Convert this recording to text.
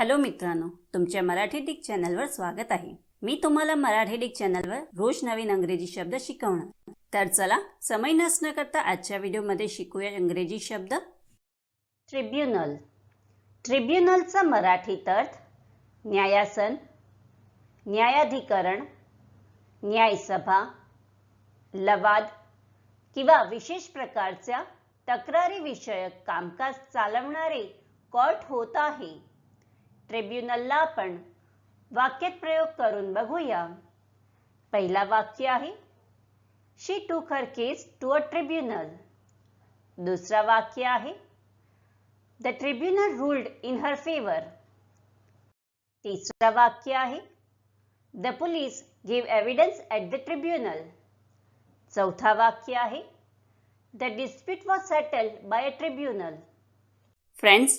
Hello मित्रांनो तुमच्या Marathi Dick चॅनलवर स्वागत आहे. मी तुम्हाला मराठी डिक चॅनलवर रोज नवीन इंग्रजी शब्द शिकवणार. तर चला समय नसणं करता आजच्या व्हिडिओमध्ये शिकूया इंग्रजी शब्द. ट्रिब्युनल ट्रिब्युनलचा मराठीत अर्थ न्यायासन न्यायाधिकरण न्यायसभा लवाद किंवा विशेष प्रकारच्या तक्रारी विषयक कामकाज चालवणारे कोर्ट होत आहे. ट्रिब्युनलला आपण वाक्यात प्रयोग करून बघूया. पहिला वाक्य आहे she to her case to a tribunal दुसरा वाक्य आहे the tribunal ruled in her favour तिसरा वाक्य आहे the police give evidence at the tribunal चौथा वाक्य आहे the dispute was settled by a tribunal friends